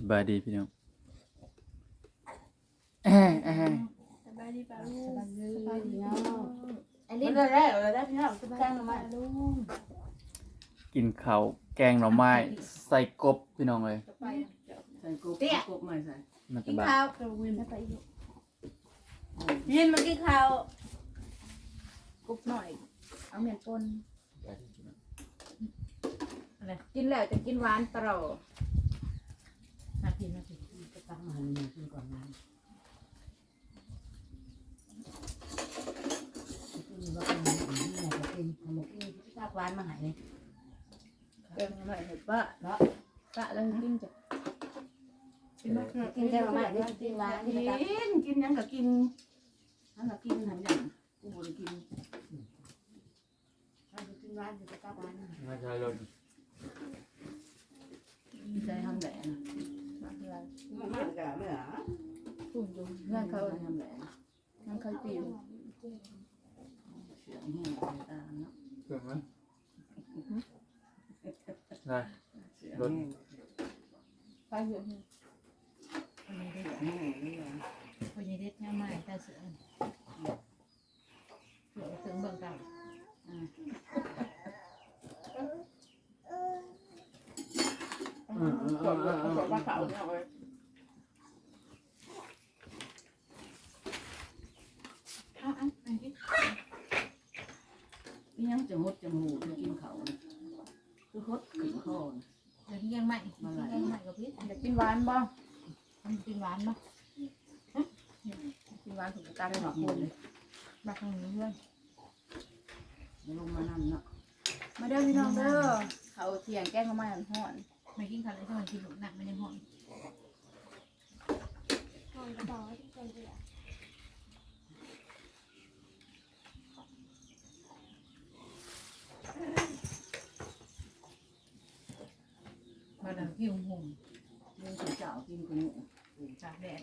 สบายดีพี่น้องแอะแอะสบายดีป่าลูกสบายดีสบายดีเนาะอันมันี้นได้แล้วเราได้พี่น้องสบายแจ้งดีมาป่าลูกกินข้าวแกงหน่อไม้ใส่กบพี่น้องเลยไปใส่กบกบใหม่ใส่มันจะกินบาข้าวดกระวินไปอีกยินมากินข้าวกุ๊บหน่อย เอาเหมียนปนอะไรกินแล้วจะกินหวานตลอด นาทีนาทีจะตั้งมาหนึ่งคืนก่อนงานที่ว่าเป็นที่ไหนก็เป็นทำหมกที่ที่ตากวานมาหายเลยเกินหน่อยเห็นปะเนาะปะแล้วกินจ้ะกินมากกินได้ประมาณนี้กินวานที่กิตากนกินยังก็กินนั่นก็กินหันอย่างกูบ่ได้กินกินวานที่ตากวานไม่ใช่รถใจทำแห ลนมากเลยมันมันก็ไม่หรอปุ่มดูเพื่อนเขาทำแหลนนั่งเขาปิวเสียงแห้งตาเนาะเกินไหมได้เสียงแห้งไปเยอะเสียงแห้งนี่หรอคนยังเด็ดง่ายแต่เสือเสือถึงเบื้องกันอืมอืมกอืดมกดอืมกดว่าเขาเนี่ยเลย อ้าวอ้าวอันนี้ นี่ยังจะหดจมูกจะกินเขาคือหดขึ้นคอ เดี๋ยวนี้ยังใหม่ยังใหม่กับพี่ อยากกิน หวานบ่มันกินหวานเนาะกินหวานถูกตาได้ได้หหมัอกกหมบุดญเลยมาทางนี้เพื่อนลงมานั่นเนาะมาเด้อพี่น้องเด้อเขาเที่ยงแกงข้าวไม้ห่อนไม่กินข้าวเลยที่มันกินหนักมันยังหอมมาดังที่หุ่มหุ่มเรื่องของเจ้า กินกูเนี่ยจากแดด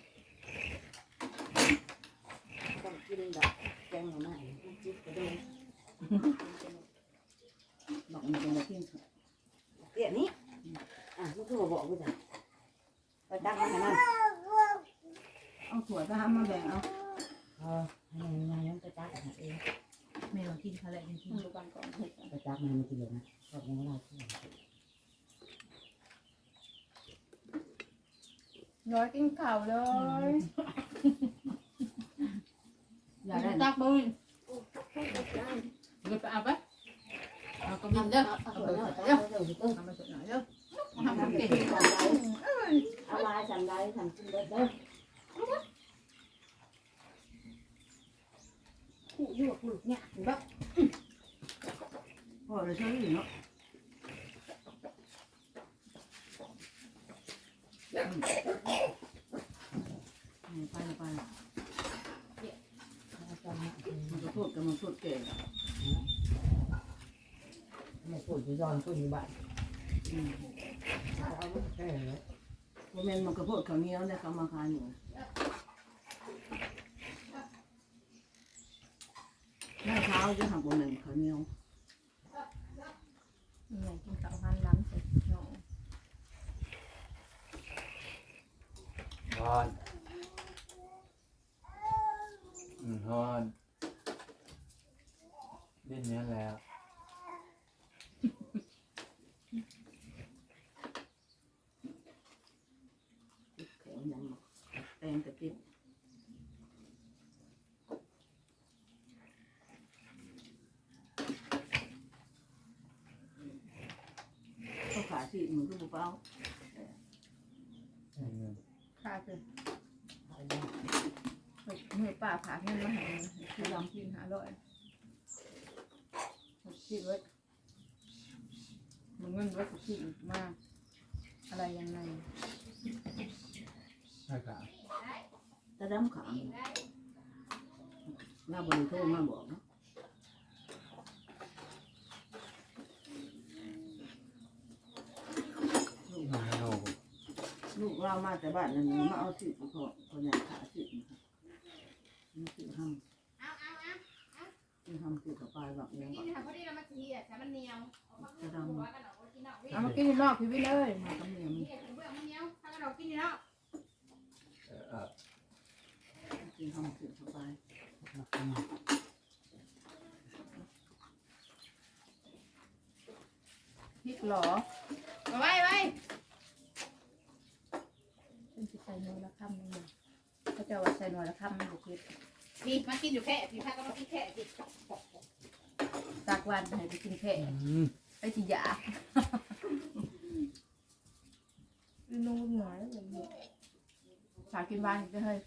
ต้องกินแบบแกงหน่อไม้จิ๊บกระโดดบอกมันเป็นอะไรที่เตี้ยนี้อะลูกคือบอกกูจ้ะไปตั้งมาให้มันเอาถั่วไปทำมาแบ่งเอาเออให้มันยังกระจักเองแม่เรากินข้าวเลยจริงๆดูกันก่อนเห็ดกระจักมันไม่กินเลยนะชอบยังไง ร้อยกินข้าวเลยอย่าได้ตักบุญเดี๋ยวไปเอาไปเอากระบินเด้อเอาเอาถั่ไปวเด้อเนาะเด้อเอาถั่วเนาะทำมาสดหน่อยเด้อทำเก่งทำได้เอาลายทำได้ทำกินได้เด้อขู่อยู่กับขู่เนี่ยแบบพอเลยใช่ไหมเนาะ ไปไปมันก็พูดกันมันพูดเก่งไม่พูดอยู่ย้อนพูดอยู่บ้านอืมเอาไม่ใช่เหรอพวกแม่นมันก็พูดเขาเนี้ยวเนี่ยเขามาขายอยู่แม่เช้าจะทำบนหนึ่งเขาวเนี้ยวนี่ไงกินข้าวหันล้ำเสร็จเนาะ ฮอนอืมฮอนเล่นเนี้ยแล้ว แข็งยังแตงตะกิบเขาขายที่มือก็บุเป้า ค่าคือเมื่อป้าผ่าเงินมาให้คือลำกินหาร้อยคิดไว้มึงเงินไว้กูคิดมาก อะไรยังไงใช่ค่ะตะดำขามหน้าบริโภคมาบอกเนาะ ลูกเรามาแต่บ้านนั้นมาเอาสิบมาขอขอใหญ่ขาสิบนะคะนี่คือห้ามเอาเอเอาคือห้ามคือกับปลายแบบนี้กินค่ะพอดีเรามาทีอะแต่มันเนียวกะดองเอามากินนอกพี่วิเลยมากัเนียวมันเหนียากระดองกินเนาะคือห้ามคือกับปลายพริกหรอไปไป เป็นสิใส่หน่วลละคำหนึงเขาจะว่าใส่หน่วลละคำมันบุกิดพี่มากินอยู่แค่พี่พาก็มากินแค่พี่ตากวันให้ไปกินแค่อืมไอ้ที่ยานูนหน่อยสาวกินหวานอีกก็เฮ้ย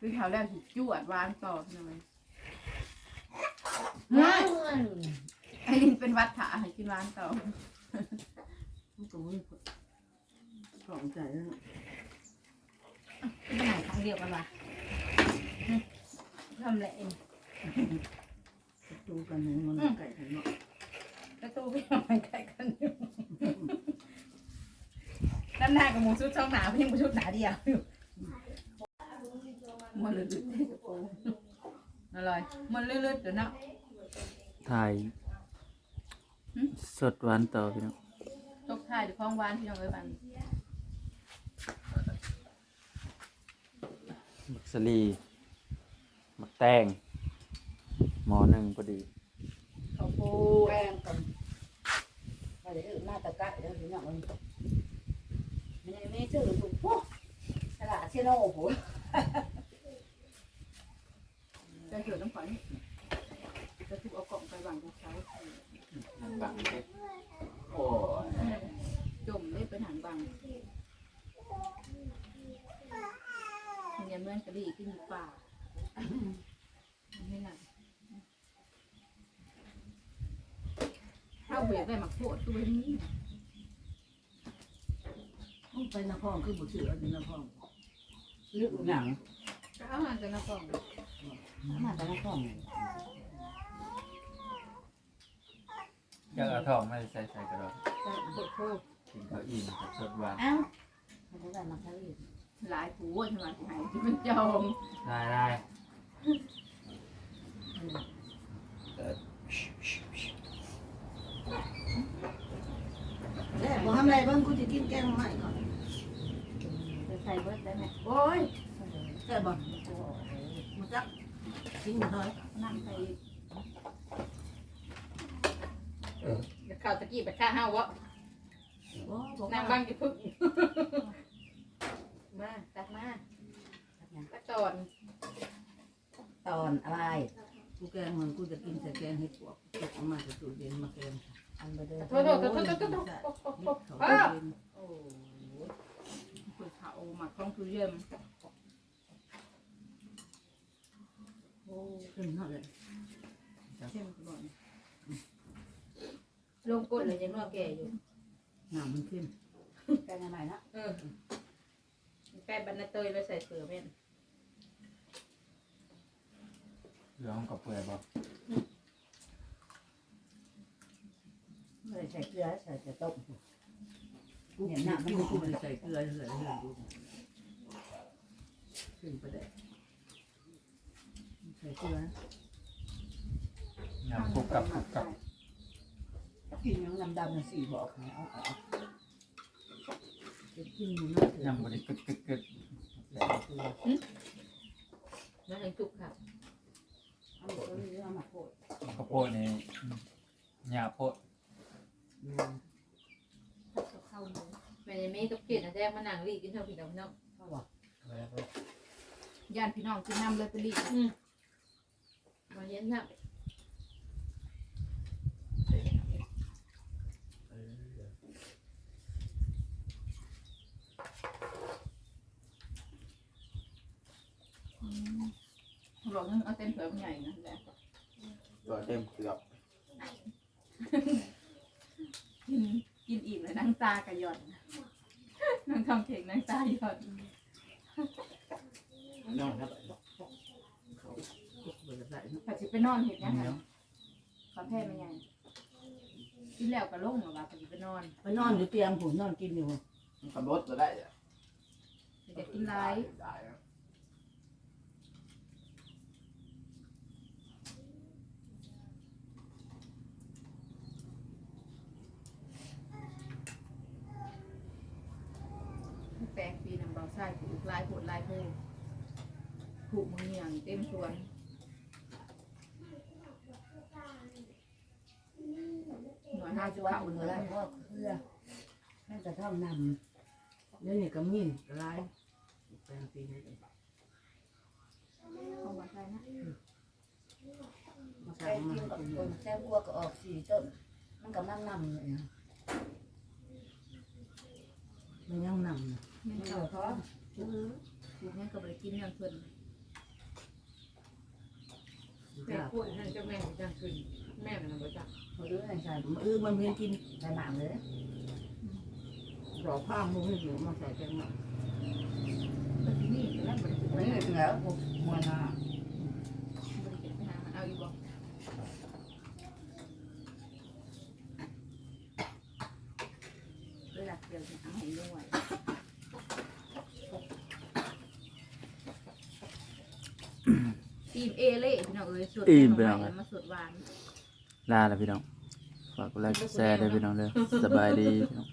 กินข้าวแล้วสิจวดหวานต่อหน่อยเฮ้ยไอ้ลินเป็นวัดขาให้กินหวานต่อ มันก็ม่ก ล่องใจแล้วเป็นไหนครั้งเดียวกันวะทำแหละเองดูกันให้มันไก่กันเนาะแล้วตู้พี่มันใกล้กันอยู่น้ำหน้ากับหมูชุดช่องหนาพี่หมูชุดหนาเดียวอยู่มันลื่นๆได้กระโปรงอร่อยมันลื่นๆเดี๋ยวนะ ถ่ายหึ สดหวานต่อพี่น้อง ตกท้ายด้วยของหวานพี่น้องเอ้ยบัน มักสลีมักแตงหมอหนึ่งพอดีข้าวโพดแป้งกันไปเดี๋ยวหน้าตะกะเดี๋ยวถึงอย่างมันไม่ได้ไม่ชื่อถูกปุ๊บตลาดเชโน่โหจะเกิดน้ำฝนจะทุกเอากล่องไปวางกับเขาบังเด็กโอ้ยจมได้เป็นหางบังเงียนเหมื่ อนกะดีขึ้นอยู่ป่าไม่หนักเข้าเบียดได้หมักโคตรตัวนี้ต้องไปนครคือบุตรอันนี้นครลึกหนังก็เอาหันจากนครมาแต่นครยังเอาทองไม่ใส่ใส่กระดองโคตรกินข้าวอิ่มกับสดหวานเอ้ามาดูกันมาทะเล หลายผัวใช่ไหมที่ไหนที่เป็นจองได้ได้แม่บอกทำอะไรบ้างกูจะกินแกงใหม่ก่อนจะใส่เบิร์ดได้ไหมโอ้ยแซ่บบ่มาจักกินหน่อยนั่งใส่จะเข้าตะกี้ไปฆ่าห้าวะโอ้บอกนางบังกี่พึ่ง มาตักมาตักตอนตอนอะไรกูแกงมันกูจะกินแต่แกงเห็ดปวกเก็บออกมาจากตู้เย็นมาแกงอันไปเดินโทษโทษโทษโทษโทษโทษโทษเขาอ้าเย็นโอ้คุยเขาหมักคล่องคือเยี่ยมขึ้นเท่าไหร่เข้มก่อนลงก้นเลยยังนวดแก่อยู่น้ำมันขึ้นแกงใหม่นะเออ แป้งบันนาเตยไปใส่เสือแม่นเหลือห้องกับเปลือยบ่ไม่ได้ใส่เกลือใส่แต่ต้มเนี่ยน้ำมันกูไม่ได้ใส่เกลือเลยเลยดูขึ้นไปได้ใส่เกลือยำคุกกับคุกกับกินยังดำดำนะสี่บอกนะเอาเอาจะ กินมันน่าจะยำบริกึดกึดกึดนั่นเองจุกค่ะเอาหมดแล้วนี่เอามาโคตรข้าวโพดนี่หยาโพดเข้าเนื้อแม่ยังไม่ต้องเปลี่ยนนะแจ้งมานั่งรีกินเท่าพี่น้องน้องเขาบอกย่านพี่น้องกินน้ำเลยไปรีบมาเย็นนะ บอกนึงเอาเต้นเผือกใหญ่นะแหละตัวเต็มเกือบกินกินอิ่มเลยนั่งตากระหย่อนนั่งทำเค้กนั่งตาหย่อนน้องครับเบิดได้นะผัดสิไปนอนเห็ดยังไงขอแพ้ไม่ใหญ่กินแล้วก็ลงหรอวะผัดสิไปนอนไปนอนอยู่เตียงผมนอนกินอยู่ขับรถจะได้เด็กกินไร ได้ แปลง ปีน้ำเบาไส้ผูกลายผูกลายเพลผูกมืออย่างเต็มชวนหน่วยน่าห้าจะสิบว่าเข่าบุญเลอะไรยเพราะเพื่อน่าจะเท่านเดี๋ยวนี้ก็มีหลายแปลงปีนี้ของบ้านใช่นะำมาแค่สั่งมากินให้กับกินคนแค่วัวก็ออกสี่ต้นมันกำลังนำเลยนะ มันยังนำนะแม่มันเข่าเดือดร้อนถูกแม่ก็ไปกินอย่างเพิ่นแม่พูดนั่นเจ้าแม่จังคืนแม่มันบ่จักเขาดูในใจเออมันเพียงกินในหมากเลยดอกข้างมันไม่อยู่มาใส่แกงหน่อยก็ที่นี่แล้วบริสุทธิ์นี่ถึงแล้วมวยนา บริสุทธิ์ไปหามันเอาอีกบ่ เวลาเกี่ยวจะเอาให้ด้วยทีมเอเล่พี่น้องเอ้ยสุดอิ่มไปหน่อยมาสุดหวาน ลาแล้วพี่น้อง ฝากกดไลค์กดแชร์ด้วยพี่น้องเด้อสบายดีพี่น้อง